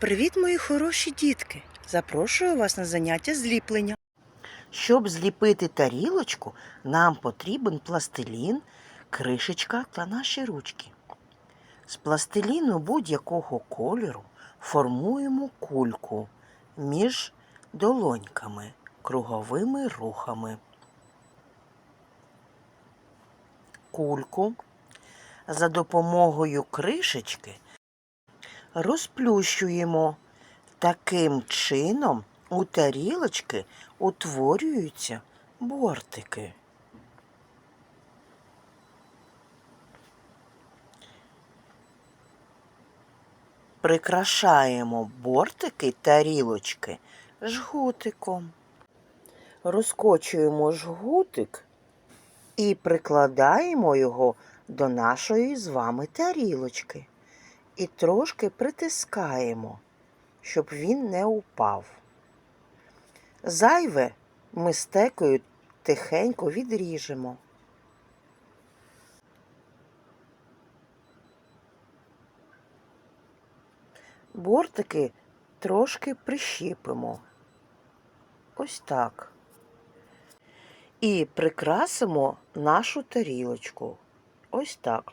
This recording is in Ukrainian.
Привіт, мої хороші дітки! Запрошую вас на заняття зліплення. Щоб зліпити тарілочку, нам потрібен пластилін, кришечка та наші ручки. З пластиліну будь-якого кольору формуємо кульку між долоньками круговими рухами. Кульку за допомогою кришечки розплющуємо. Таким чином у тарілочки утворюються бортики. Прикрашаємо бортики тарілочки жгутиком. Розкочуємо жгутик і прикладаємо його до нашої з вами тарілочки. І трошки притискаємо, щоб він не упав. Зайве ми стекою тихенько відріжемо. Бортики трошки прищіпимо. Ось так. І прикрасимо нашу тарілочку. Ось так.